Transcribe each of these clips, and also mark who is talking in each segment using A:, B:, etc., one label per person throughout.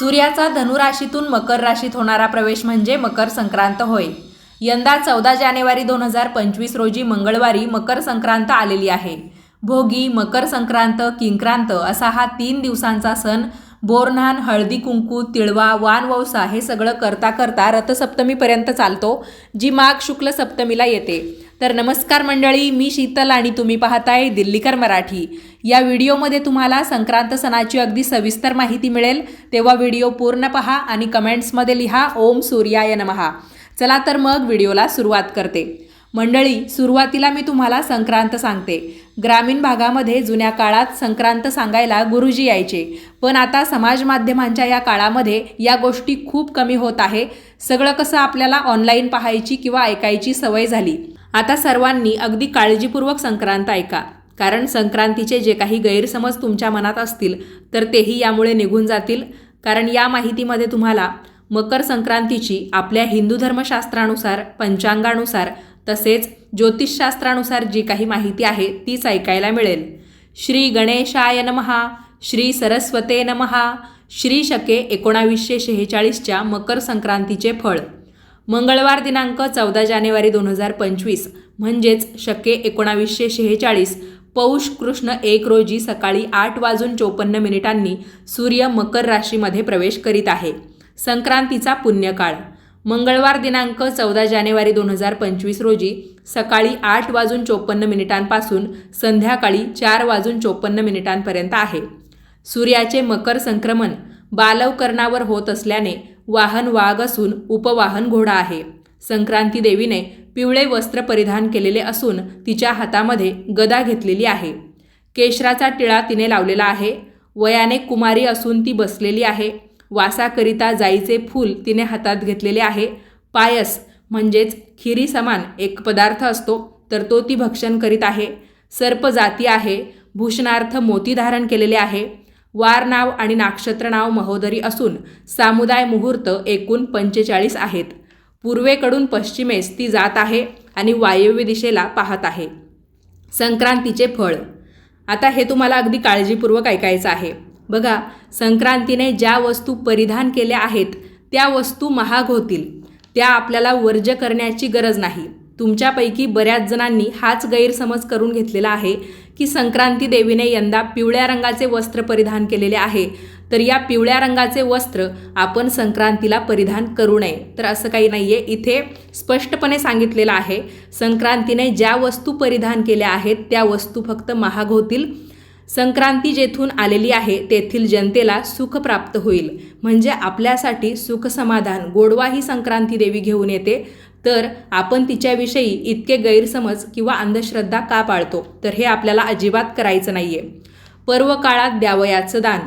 A: सूर्याचा धनुराशीतून मकर राशीत होणारा प्रवेश म्हणजे मकर संक्रांत होय. यंदा चौदा जानेवारी दोन हजार पंचवीस रोजी मंगळवारी मकर संक्रांत आलेली आहे. भोगी मकर संक्रांत किंक्रांत असा हा तीन दिवसांचा सण बोरन्हान हळदी कुंकू तिळवा वानवसा हे सगळं करता करता रथसप्तमीपर्यंत चालतो जी माघ शुक्ल सप्तमीला येते. तर नमस्कार मंडळी मी शीतल आणि तुम्ही पाहताय दिल्लीकर मराठी. या व्हिडिओमध्ये तुम्हाला संक्रांत सणाची अगदी सविस्तर माहिती मिळेल. तेव्हा व्हिडिओ पूर्ण पहा आणि कमेंट्समध्ये लिहा ओम सूर्याय नमहा चला तर मग व्हिडिओला सुरुवात करते. मंडळी सुरुवातीला मी तुम्हाला संक्रांत सांगते. ग्रामीण भागामध्ये जुन्या काळात संक्रांत सांगायला गुरुजी यायचे. पण आता समाज माध्यमांच्या या काळामध्ये या गोष्टी खूप कमी होत आहे. सगळं कसं आपल्याला ऑनलाईन पाहायची किंवा ऐकायची सवय झाली. आता सर्वांनी अगदी काळजीपूर्वक संक्रांत ऐका कारण संक्रांतीचे जे काही गैरसमज तुमच्या मनात असतील तर तेही यामुळे निघून जातील. कारण या माहितीमध्ये तुम्हाला मकर संक्रांतीची आपल्या हिंदू धर्मशास्त्रानुसार पंचांगानुसार तसेच ज्योतिषशास्त्रानुसार जी काही माहिती आहे तीच ऐकायला मिळेल. श्री गणेशाय नमहा श्री सरस्वते नमहा श्री शके एकोणावीसशे शेहेचाळीसच्या मकर संक्रांतीचे फळ. मंगळवार दिनांक चौदा जानेवारी दोन हजार पंचवीस म्हणजेच शके एकोणावीसशे शेहेचाळीस पौष कृष्ण एक रोजी सकाळी आठ वाजून चोपन्न मिनिटांनी सूर्य मकर राशीमध्ये प्रवेश करीत आहे. संक्रांतीचा पुण्यकाळ. मंगळवार दिनांक चौदा जानेवारी दोन हजार पंचवीस रोजी सकाळी आठ वाजून चोपन्न मिनिटांपासून संध्याकाळी चार वाजून चोपन्न मिनिटांपर्यंत आहे. सूर्याचे मकर संक्रमण बालवकर्णावर होत असल्याने वाहन वाघ असून उपवाहन घोडा आहे. संक्रांती देवीने पिवळे वस्त्र परिधान केलेले असून तिच्या हातामध्ये गदा घेतलेली आहे. केशराचा टिळा तिने लावलेला आहे. वयाने कुमारी असून ती बसलेली आहे. वासाकरिता जाईचे फूल तिने हातात घेतलेले आहे. पायस म्हणजेच खिरी समान एक पदार्थ असतो तर तो ती भक्षण करीत आहे. सर्प जाती आहे. भूषणार्थ मोती धारण केलेले आहे. वार नाव आणि नाक्षत्र नाव महोदरी असून सामुदाय मुहूर्त एकूण पंचेचाळीस आहेत. पूर्वेकडून पश्चिमेस ती जात आहे आणि वायव्य दिशेला पाहत आहे. संक्रांतीचे फळ. आता हे तुम्हाला अगदी काळजीपूर्वक ऐकायचं आहे. बघा संक्रांतीने ज्या वस्तू परिधान केल्या आहेत त्या वस्तू महाग होतील. त्या आपल्याला वर्ज करण्याची गरज नाही. तुमच्यापैकी बऱ्याच जणांनी हाच गैरसमज करून घेतलेला आहे की संक्रांती देवीने यंदा पिवळ्या रंगाचे वस्त्र परिधान केलेले आहे. तर या पिवळ्या रंगाचे वस्त्र आपण संक्रांतीला परिधान करू नये. तर असं काही नाही आहे इथे स्पष्टपणे सांगितलेलं आहे संक्रांतीने ज्या वस्तू परिधान केल्या आहेत त्या वस्तू फक्त महाग होतील. संक्रांती जेथून आलेली आहे तेथील जनतेला सुख प्राप्त होईल. म्हणजे आपल्यासाठी सुख समाधान. गोडवा ही संक्रांती देवी घेऊन येते. तर आपण तिच्याविषयी इतके गैरसमज किंवा अंधश्रद्धा का पाळतो? तर हे आपल्याला अजिबात करायचं नाही आहे पर्व काळात द्यावयाचं दान.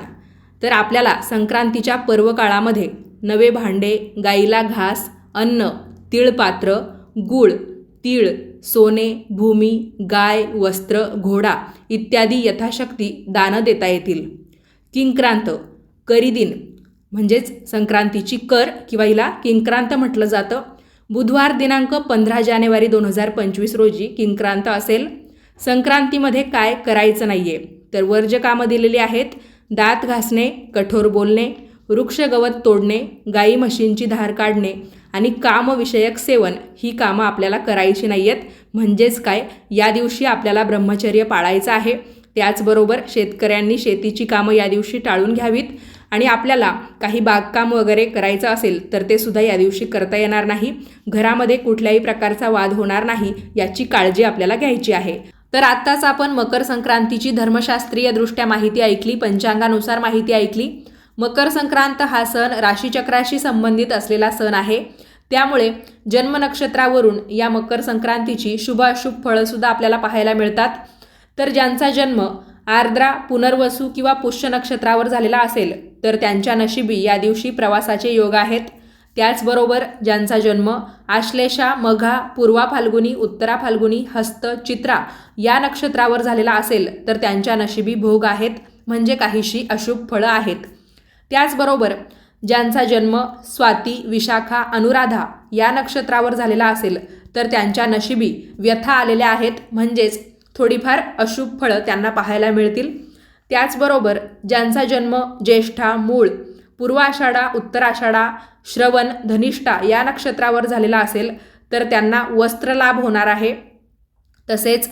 A: तर आपल्याला संक्रांतीच्या पर्व काळामध्ये नवे भांडे गाईला घास अन्न तिळपात्र गूळ तीळ सोने भूमी गाय वस्त्र घोडा इत्यादी यथाशक्ती दानं देता येतील. किंक्रांत करीदिन म्हणजेच संक्रांतीची कर किंवा हिला किंक्रांत म्हटलं जातं. बुधवार दिनांक पंधरा जानेवारी दोन हजार पंचवीस रोजी किंक्रांत असेल. संक्रांतीमध्ये काय करायचं नाही आहे तर वर्ज कामं दिलेली आहेत. दात घासणे कठोर बोलणे वृक्ष गवत तोडणे गाई म्हशींची धार काढणे आणि कामविषयक सेवन ही कामं आपल्याला करायची नाही आहेत म्हणजेच काय? या दिवशी आपल्याला ब्रह्मचर्य पाळायचं आहे. त्याचबरोबर शेतकऱ्यांनी शेतीची कामं या दिवशी टाळून घ्यावीत. आणि आपल्याला काही बागकाम वगैरे करायचं असेल तर ते सुद्धा या दिवशी करता येणार नाही. घरामध्ये कुठल्याही प्रकारचा वाद होणार नाही याची काळजी आपल्याला घ्यायची आहे. तर आत्ताच आपण मकर संक्रांतीची धर्मशास्त्रीय दृष्ट्या माहिती ऐकली पंचांगानुसार माहिती ऐकली. मकर संक्रांत हा सण राशीचक्राशी संबंधित असलेला सण आहे. त्यामुळे जन्म नक्षत्रावरून या मकर संक्रांतीची शुभ अशुभ फळंसुद्धा आपल्याला पाहायला मिळतात. तर ज्यांचा जन्म आर्द्रा पुनर्वसू किंवा पुष्य नक्षत्रावर झालेला असेल तर त्यांच्या नशिबी या दिवशी प्रवासाचे योग आहेत. त्याचबरोबर ज्यांचा जन्म आश्लेषा मघा पूर्वा फाल्गुनी उत्तरा फाल्गुनी हस्त चित्रा या नक्षत्रावर झालेला असेल तर त्यांच्या नशिबी भोग आहेत. म्हणजे काहीशी अशुभ फळं आहेत. त्याचबरोबर ज्यांचा जन्म स्वाती विशाखा अनुराधा या नक्षत्रावर झालेला असेल तर त्यांच्या नशिबी व्यथा आलेल्या आहेत. म्हणजेच थोडीफार अशुभ फळं त्यांना पाहायला मिळतील. त्याचबरोबर ज्यांचा जन्म ज्येष्ठा मूळ पूर्व आषाढा उत्तर आषाढा श्रवण धनिष्ठा या नक्षत्रावर झालेला असेल तर त्यांना वस्त्रलाभ होणार आहे. तसेच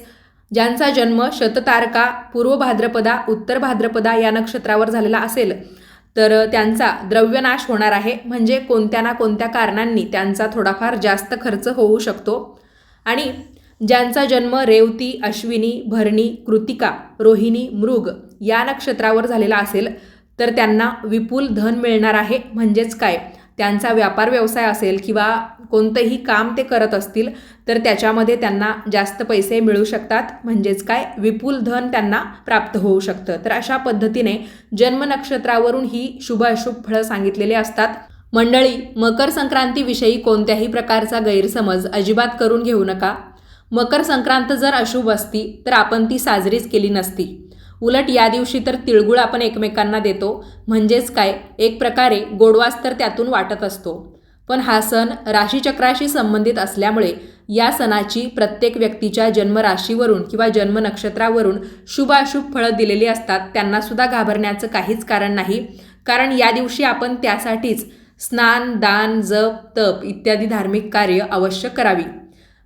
A: ज्यांचा जन्म शततारका पूर्व भाद्रपदा उत्तर भाद्रपदा या नक्षत्रावर झालेला असेल तर त्यांचा द्रव्यनाश होणार आहे. म्हणजे कोणत्या ना कोणत्या कारणांनी त्यांचा थोडाफार जास्त खर्च होऊ शकतो. आणि ज्यांचा जन्म रेवती अश्विनी भरणी कृतिका रोहिणी मृग या नक्षत्रावर झालेला असेल तर त्यांना विपुल धन मिळणार आहे. म्हणजेच काय? त्यांचा व्यापार व्यवसाय असेल किंवा कोणतंही काम ते करत असतील तर त्याच्यामध्ये त्यांना जास्त पैसे मिळू शकतात. म्हणजेच काय? विपुल धन त्यांना प्राप्त होऊ शकतं. तर अशा पद्धतीने जन्म नक्षत्रावरून ही शुभ अशुभ फळं सांगितलेली असतात. मंडळी मकर संक्रांतीविषयी कोणत्याही प्रकारचा गैरसमज अजिबात करून घेऊ नका. मकर संक्रांत जर अशुभ असती तर आपण ती साजरीच केली नसती. उलट या दिवशी तर तिळगुळ आपण एकमेकांना देतो. म्हणजेच काय? एक प्रकारे गोडवास तर त्यातून वाटत असतो. पण हा सण राशीचक्राशी संबंधित असल्यामुळे या सणाची प्रत्येक व्यक्तीच्या जन्मराशीवरून किंवा जन्म नक्षत्रावरून शुभाशुभ फळं दिलेली असतात. त्यांना सुद्धा घाबरण्याचं काहीच कारण नाही. कारण या दिवशी आपण त्यासाठीच स्नान दान जप तप इत्यादी धार्मिक कार्य अवश्य करावी.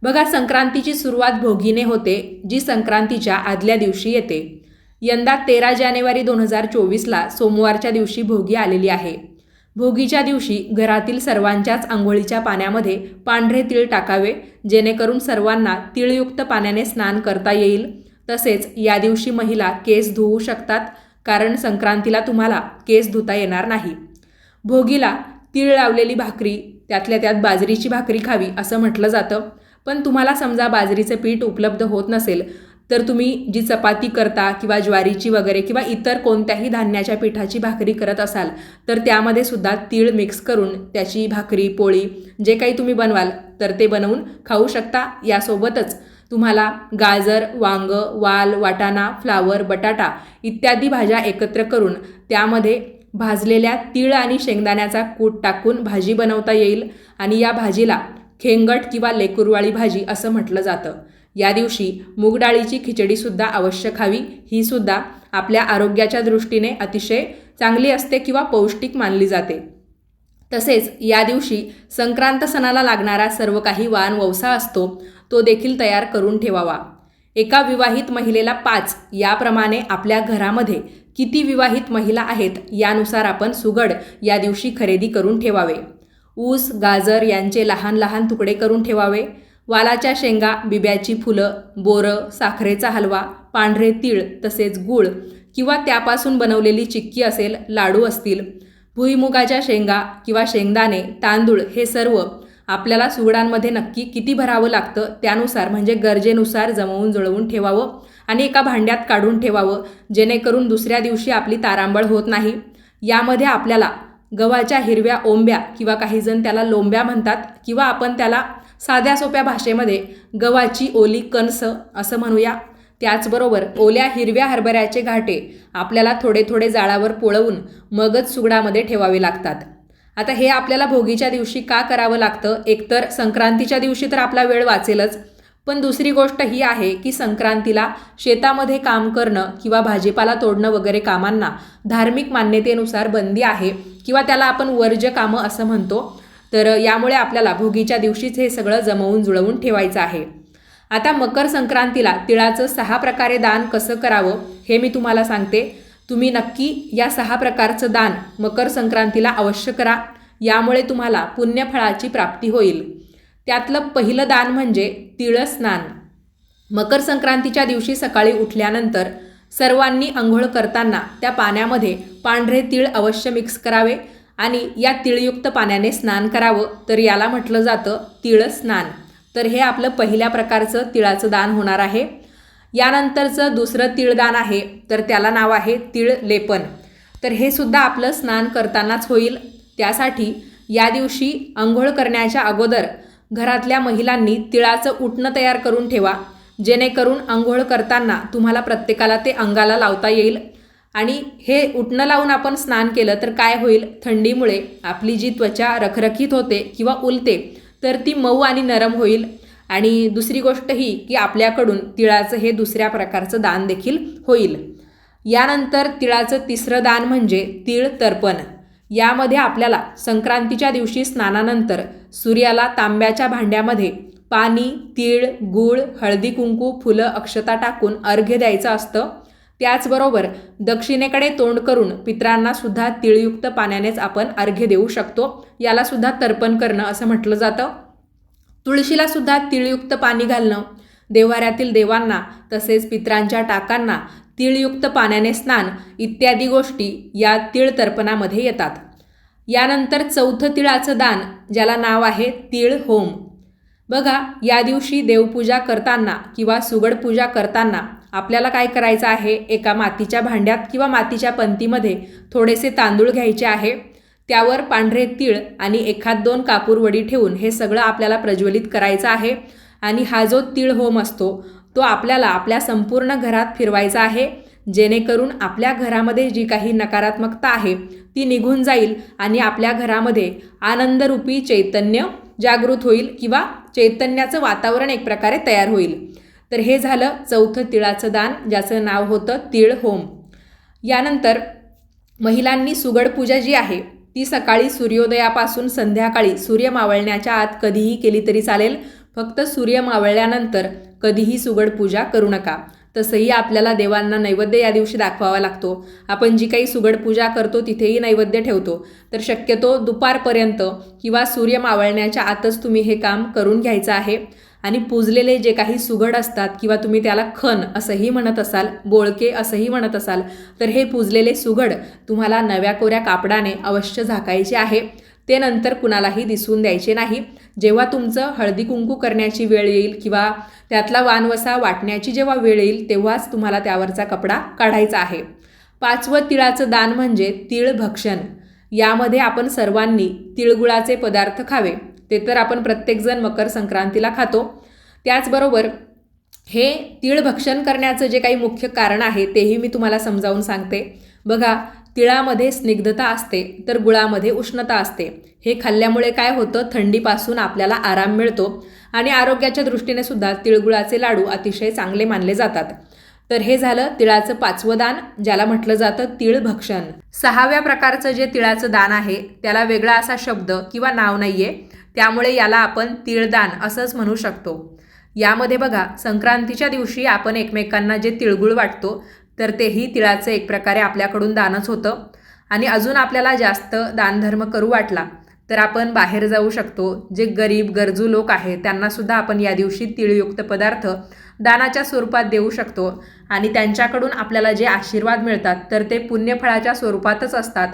A: बघा संक्रांतीची सुरुवात भोगीने होते जी संक्रांतीच्या आदल्या दिवशी येते. यंदा तेरा जानेवारी दोन हजार चोवीसला सोमवारच्या दिवशी भोगी आलेली आहे. भोगीच्या दिवशी घरातील सर्वांच्याच आंघोळीच्या पाण्यामध्ये पांढरे तीळ टाकावे जेणेकरून सर्वांना तिळयुक्त पाण्याने स्नान करता येईल. तसेच या दिवशी महिला केस धुवू शकतात कारण संक्रांतीला तुम्हाला केस धुता येणार नाही. भोगीला तीळ लावलेली भाकरी त्यातल्या त्यात बाजरीची भाकरी खावी असं म्हटलं जातं. पण तुम्हाला समजा बाजरीचं पीठ उपलब्ध होत नसेल तर तुम्ही जी चपाती करता किंवा ज्वारीची वगैरे किंवा इतर कोणत्याही धान्याच्या पिठाची भाकरी करत असाल तर त्यामध्ये सुद्धा तीळ मिक्स करून त्याची भाकरी पोळी जे काही तुम्ही बनवाल तर ते बनवून खाऊ शकता. यासोबतच तुम्हाला गाजर वांग वाल वाटाणा फ्लावर बटाटा इत्यादी भाज्या एकत्र करून त्यामध्ये भाजलेल्या तीळ आणि शेंगदाण्याचा कूट टाकून भाजी बनवता येईल आणि या भाजीला खेंगट किंवा लेकुरवाळी भाजी असं म्हटलं जातं. या दिवशी मूगडाळीची खिचडीसुद्धा अवश्य खावी. ही सुद्धा आपल्या आरोग्याच्या दृष्टीने अतिशय चांगली असते किंवा पौष्टिक मानली जाते. तसेच या दिवशी संक्रांत सणाला लागणारा सर्व काही वाण ववसा असतो तो देखील तयार करून ठेवावा. एका विवाहित महिलेला पाच याप्रमाणे आपल्या घरामध्ये किती विवाहित महिला आहेत यानुसार आपण सुगड या दिवशी खरेदी करून ठेवावे. ऊस गाजर यांचे लहान लहान तुकडे करून ठेवावे. वालाच्या शेंगा बिब्याची फुलं बोरं साखरेचा हलवा पांढरे तीळ तसेच गूळ किंवा त्यापासून बनवलेली चिक्की असेल लाडू असतील. भुईमुगाच्या शेंगा किंवा शेंगदाणे तांदूळ हे सर्व आपल्याला सुगडांमध्ये नक्की किती भरावं लागतं त्यानुसार म्हणजे गरजेनुसार जमवून जुळवून ठेवावं आणि एका भांड्यात काढून ठेवावं जेणेकरून दुसऱ्या दिवशी आपली तारांबळ होत नाही. यामध्ये आपल्याला गव्हाच्या हिरव्या ओंब्या किंवा काहीजण त्याला लोंब्या म्हणतात किंवा आपण त्याला साध्या सोप्या भाषेमध्ये गव्हाची ओली कणस असं म्हणूया. त्याचबरोबर ओल्या हिरव्या हरभऱ्याचे घाटे आपल्याला थोडे थोडे जाळावर पोळवून मगच सुगडामध्ये ठेवावे लागतात. आता हे आपल्याला भोगीच्या दिवशी का करावं लागतं? एकतर संक्रांतीच्या दिवशी तर आपला वेळ वाचेलच. पण दुसरी गोष्ट ही आहे की संक्रांतीला शेतामध्ये काम करणं किंवा भाजीपाला तोडणं वगैरे कामांना धार्मिक मान्यतेनुसार बंदी आहे किंवा त्याला आपण वर्ज्य कामं असं म्हणतो तर यामुळे आपल्याला भोगीच्या दिवशीच हे सगळं जमवून जुळवून ठेवायचं आहे. आता मकर संक्रांतीला तिळाचं सहा प्रकारे दान कसं करावं हे मी तुम्हाला सांगते. तुम्ही नक्की या सहा प्रकारचं दान मकर संक्रांतीला अवश्य करा. यामुळे तुम्हाला पुण्यफळाची प्राप्ती होईल. त्यातलं पहिलं दान म्हणजे तिळस्नान मकर संक्रांतीच्या दिवशी सकाळी उठल्यानंतर सर्वांनी आंघोळ करताना त्या पाण्यामध्ये पांढरे तीळ अवश्य मिक्स करावे आणि या तिळयुक्त पाण्याने स्नान करावं. तर याला म्हटलं जातं तिळ स्नान. तर हे आपलं पहिल्या प्रकारचं तिळाचं दान होणार आहे. यानंतरचं दुसरं तिळदान आहे. तर त्याला नाव आहे तिळ लेपन. तर हे सुद्धा आपलं स्नान करतानाच होईल. त्यासाठी या दिवशी आंघोळ करण्याच्या अगोदर घरातल्या महिलांनी तिळाचं उठणं तयार करून ठेवा. जेणेकरून आंघोळ करताना तुम्हाला प्रत्येकाला ते अंगाला लावता येईल. आणि हे उठणं लावून आपण स्नान केलं तर काय होईल? थंडीमुळे आपली जी त्वचा रखरखीत होते किंवा उलते तर ती मऊ आणि नरम होईल. आणि दुसरी गोष्ट ही की आपल्याकडून तिळाचं हे दुसऱ्या प्रकारचं दान देखील होईल. यानंतर तिळाचं तिसरं दान म्हणजे तिळ तर्पण. यामध्ये आपल्याला संक्रांतीच्या दिवशी स्नानानंतर सूर्याला तांब्याच्या भांड्यामध्ये पाणी तीळ गूळ हळदी कुंकू फुलं अक्षता टाकून अर्घ्य द्यायचं असतं. त्याचबरोबर दक्षिणेकडे तोंड करून पित्रांना सुद्धा तिळयुक्त पाण्यानेच आपण अर्घ्य देऊ शकतो. याला सुद्धा तर्पण करणं असं म्हटलं जातं. तुळशीला सुद्धा तिळयुक्त पाणी घालणं. देव्हाऱ्यातील देवांना तसेच पित्रांच्या टाकांना तिळयुक्त पाण्याने स्नान इत्यादी गोष्टी या तीळ तर्पणामध्ये येतात. यानंतर चौथं तिळाचं दान ज्याला नाव आहे तीळ होम. बघा या दिवशी देवपूजा करताना किंवा सुगड पूजा करताना आपल्याला काय करायचं आहे? एका मातीच्या भांड्यात किंवा मातीच्या पंतीमध्ये थोडेसे तांदूळ घ्यायचे आहे. त्यावर पांढरे तीळ आणि एखाद दोन कापूर वडी ठेवून हे सगळं आपल्याला प्रज्वलित करायचं आहे. आणि हा जो तीळ होम असतो तो आपल्याला आपल्या संपूर्ण घरात फिरवायचा आहे. जेणेकरून आपल्या घरामध्ये जी काही नकारात्मकता आहे ती निघून जाईल आणि आपल्या घरामध्ये आनंदरूपी चैतन्य जागृत होईल किंवा चैतन्याचं वातावरण एक प्रकारे तयार होईल. तर हे झालं चौथं तिळाचं दान ज्याचं नाव होतं तिळ होम. यानंतर महिलांनी सुगड पूजा जी आहे ती सकाळी सूर्योदयापासून संध्याकाळी सूर्य मावळण्याच्या आत कधीही केली तरी चालेल. फक्त सूर्य मावळल्यानंतर कधीही सुगड पूजा करू नका. तसंही आपल्याला देवांना नैवेद्य या दिवशी दाखवावा लागतो. आपण जी काही सुगड पूजा करतो तिथेही नैवेद्य ठेवतो. तर शक्यतो दुपारपर्यंत किंवा सूर्य मावळण्याच्या आतच तुम्ही हे काम करून घ्यायचं आहे. आणि पूजलेले जे काही सुगड असतात किंवा तुम्ही त्याला खन असंही म्हणत असाल बोळके असंही म्हणत असाल तर हे पूजलेले सुगड तुम्हाला नव्या कोऱ्या कापडाने अवश्य झाकायचे आहे. ते नंतर कुणालाही दिसून द्यायचे नाही. जेव्हा तुमचं हळदी कुंकू करण्याची वेळ येईल किंवा त्यातला वानवसा वाटण्याची जेव्हा वेळ येईल तेव्हाच तुम्हाला त्यावरचा कपडा काढायचा आहे. पाचवं तिळाचं दान म्हणजे तिळ भक्षण. यामध्ये आपण सर्वांनी तिळगुळाचे पदार्थ खावे. ते तर आपण प्रत्येकजण मकर संक्रांतीला खातो. त्याचबरोबर हे तिळभक्षण करण्याचं जे काही मुख्य कारण आहे तेही मी तुम्हाला समजावून सांगते. बघा तिळामध्ये स्निग्धता असते तर गुळामध्ये उष्णता असते. हे खाल्ल्यामुळे काय होतं? थंडीपासून आपल्याला आराम मिळतो आणि आरोग्याच्या दृष्टीने सुद्धा तिळगुळाचे लाडू अतिशय चांगले मानले जातात. तर हे झालं तिळाचं पाचवं दान ज्याला म्हटलं जातं तिळ भक्षण. सहाव्या प्रकारचं जे तिळाचं दान आहे त्याला वेगळा असा शब्द किंवा नाव नाहीये. त्यामुळे याला आपण तिळदान असंच म्हणू शकतो. यामध्ये बघा संक्रांतीच्या दिवशी आपण एकमेकांना जे तिळगुळ वाटतो तर तेही तिळाचं एक प्रकारे आपल्याकडून दानच होतं. आणि अजून आपल्याला जास्त दानधर्म करू वाटला तर आपण बाहेर जाऊ शकतो. जे गरीब गरजू लोक आहेत त्यांनासुद्धा आपण या दिवशी तिळयुक्त पदार्थ दानाच्या स्वरूपात देऊ शकतो. आणि त्यांच्याकडून आपल्याला जे आशीर्वाद मिळतात तर ते पुण्यफळाच्या स्वरूपातच असतात.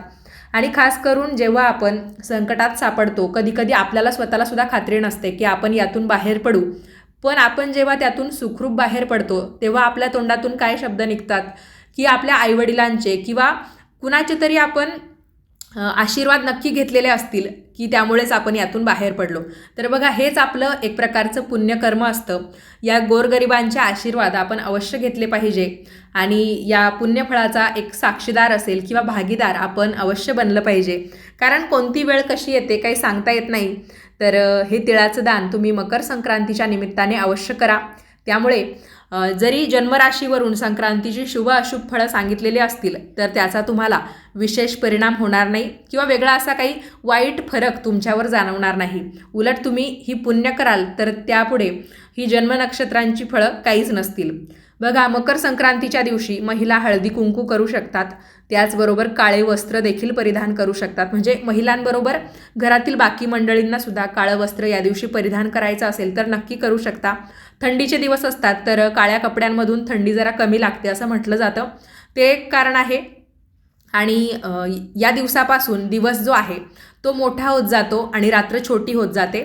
A: आणि खास करून जेव्हा आपण संकटात सापडतो कधीकधी आपल्याला स्वतःला सुद्धा खात्री नसते की आपण यातून बाहेर पडू. पण आपण जेव्हा त्यातून सुखरूप बाहेर पडतो तेव्हा आपल्या तोंडातून काय शब्द निघतात? की आपल्या आईवडिलांचे किंवा कुणाचे तरी आपण आशीर्वाद नक्की घेतलेले असतील की त्यामुळेच आपण यातून बाहेर पडलो. तर बघा हेच आपलं एक प्रकारचं पुण्यकर्म असतं. या गोरगरिबांचे आशीर्वाद आपण अवश्य घेतले पाहिजे. आणि या पुण्यफळाचा एक साक्षीदार असेल किंवा भागीदार आपण अवश्य बनलं पाहिजे. कारण कोणती वेळ कशी येते काही सांगता येत नाही. तर हे तिळाचं दान तुम्ही मकर संक्रांतीच्या निमित्ताने अवश्य करा. त्यामुळे जरी जन्मराशीवरून संक्रांतीची शुभ अशुभ फळं सांगितलेली असतील तर त्याचा तुम्हाला विशेष परिणाम होणार नाही किंवा वेगळा असा काही वाईट फरक तुमच्यावर जाणवणार नाही. उलट तुम्ही ही पुण्य कराल तर त्यापुढे ही जन्मनक्षत्रांची फळं काहीच नसतील. बघा मकर संक्रांतीच्या दिवशी महिला हळदी कुंकू करू शकतात. त्याचबरोबर काळे वस्त्र देखील परिधान करू शकतात. म्हणजे महिलांबरोबर घरातील बाकी मंडळींना सुद्धा काळं वस्त्र या दिवशी परिधान करायचं असेल तर नक्की करू शकता. थंडीचे दिवस असतात तर काळ्या कपड्यांमधून थंडी जरा कमी लागते असं म्हटलं जातं. ते एक कारण आहे. आणि या दिवसापासून दिवस जो आहे तो मोठा होत जातो आणि रात्र छोटी होत जाते.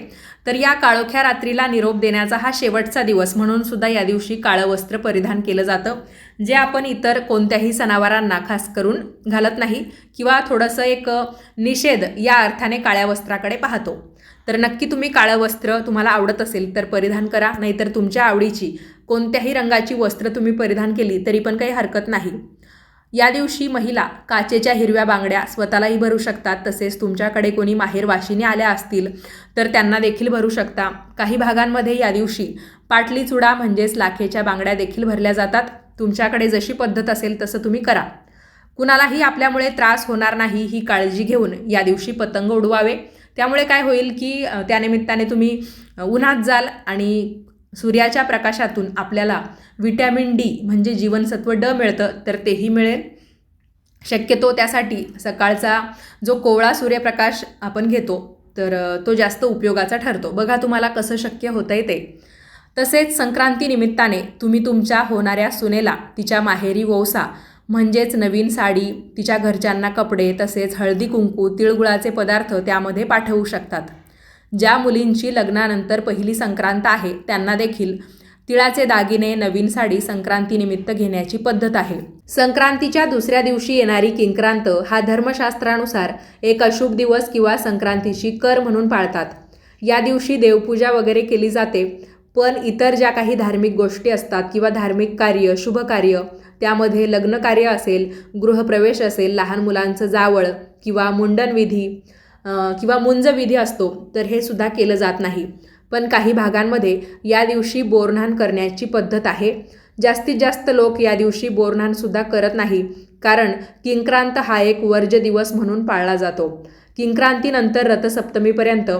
A: तर या काळोख्या रात्रीला निरोप देण्याचा हा शेवटचा दिवस म्हणून सुद्धा या दिवशी काळं वस्त्र परिधान केलं जातं जे आपण इतर कोणत्याही सणावारांना खास करून घालत नाही किंवा थोडंसं एक निषेध या अर्थाने काळ्या वस्त्राकडे पाहतो. तर नक्की तुम्ही काळं वस्त्र तुम्हाला आवडत असेल तर परिधान करा नाहीतर तुमच्या आवडीची कोणत्याही रंगाची वस्त्र तुम्ही परिधान केली तरी पण काही हरकत नाही. या दिवशी महिला काचेच्या हिरव्या बांगड्या स्वतःलाही भरू शकतात तसेच तुमच्याकडे कोणी माहेर वाशिनी आल्या असतील तर त्यांना देखील भरू शकता. काही भागांमध्ये या दिवशी पाटली चुडा म्हणजेच लाखेच्या बांगड्या देखील भरल्या जातात. तुमच्याकडे जशी पद्धत असेल तसं तुम्ही करा. कुणालाही आपल्यामुळे त्रास होणार नाही ही काळजी घेऊन या दिवशी पतंग उडवावे. त्यामुळे काय होईल की त्यानिमित्ताने तुम्ही उन्हात जाल आणि सूर्याच्या प्रकाशातून आपल्याला विटॅमिन डी म्हणजे जीवनसत्व ड मिळतं तर तेही मिळेल. शक्यतो त्यासाठी सकाळचा जो कोवळा सूर्यप्रकाश आपण घेतो तर तो जास्त उपयोगाचा ठरतो. बघा तुम्हाला कसं शक्य होतं आहे ते. तसेच संक्रांतीनिमित्ताने तुम्ही तुमच्या होणाऱ्या सुनेला तिच्या माहेरी वौसा म्हणजेच नवीन साडी तिच्या घरच्यांना कपडे तसेच हळदी कुंकू तिळगुळाचे पदार्थ त्यामध्ये पाठवू शकतात. ज्या मुलींची लग्नानंतर पहिली संक्रांत आहे त्यांना देखील तिळाचे दागिने नवीन साडी संक्रांतीनिमित्त घेण्याची पद्धत आहे. संक्रांतीच्या दुसऱ्या दिवशी येणारी किंक्रांत हा धर्मशास्त्रानुसार एक अशुभ दिवस किंवा संक्रांतीची कर म्हणून पाळतात. या दिवशी देवपूजा वगैरे केली जाते पण इतर ज्या काही धार्मिक गोष्टी असतात किंवा धार्मिक कार्य शुभ कार्य त्यामध्ये लग्नकार्य असेल गृहप्रवेश असेल लहान मुलांचं जावळ किंवा मुंडनविधी किंवा किंवा मुंजविधी असतो तर हे सुद्धा केलं जात नाही. पण काही भागांमध्ये या दिवशी बोरन्हाण करण्याची पद्धत आहे. जास्तीत जास्त लोक या दिवशी बोरन्हाणसुद्धा करत नाही कारण किंक्रांत हा एक वर्ज दिवस म्हणून पाळला जातो. किंक्रांतीनंतर रथसप्तमीपर्यंत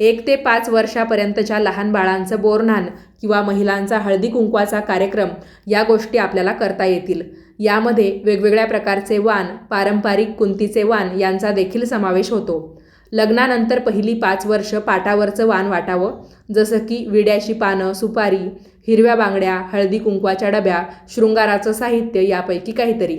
A: एक ते पाच वर्षापर्यंतच्या लहान बाळांचं बोरन्हाण किंवा महिलांचा हळदी कुंकवाचा कार्यक्रम या गोष्टी आपल्याला करता येतील. यामध्ये वेगवेगळ्या प्रकारचे वाण पारंपरिक कुंतीचे वाण यांचा देखील समावेश होतो. लग्नानंतर पहिली पाच वर्ष पाटावरचं वाण वाटावं. जसं की विड्याची पानं सुपारी हिरव्या बांगड्या हळदी कुंकवाच्या डब्या शृंगाराचं साहित्य यापैकी काहीतरी.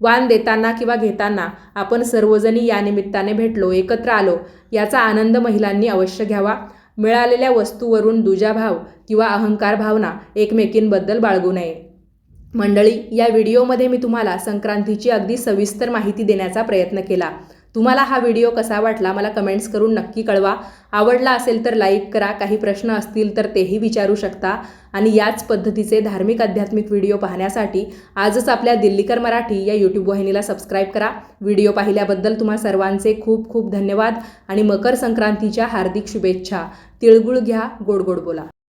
A: वाण देताना किंवा घेताना आपण सर्वजणी या निमित्ताने भेटलो एकत्र आलो याचा आनंद महिलांनी अवश्य घ्यावा. मिळालेल्या वस्तूवरून दुजाभाव किंवा अहंकार भावना एकमेकींबद्दल बाळगू नये. मंडळी या व्हिडिओमध्ये मी तुम्हाला संक्रांतीची अगदी सविस्तर माहिती देण्याचा प्रयत्न केला. तुम्हाला हा व्हिडिओ कसा वाटला मला कमेंट्स करून नक्की कळवा. आवडला असेल तर लाईक करा काही प्रश्न असतील तर तेही विचारू शकता. आणि याच पद्धतीचे धार्मिक आध्यात्मिक व्हिडिओ पाहण्यासाठी आजच आपल्या दिल्लीकर मराठी या यूट्यूब वाहिनीला सबस्क्राईब करा. व्हिडिओ पाहिल्याबद्दल तुम्हा सर्वांचे खूप खूप धन्यवाद आणि मकर संक्रांतीच्या हार्दिक शुभेच्छा. तिळगुळ घ्या गोड गोड बोला.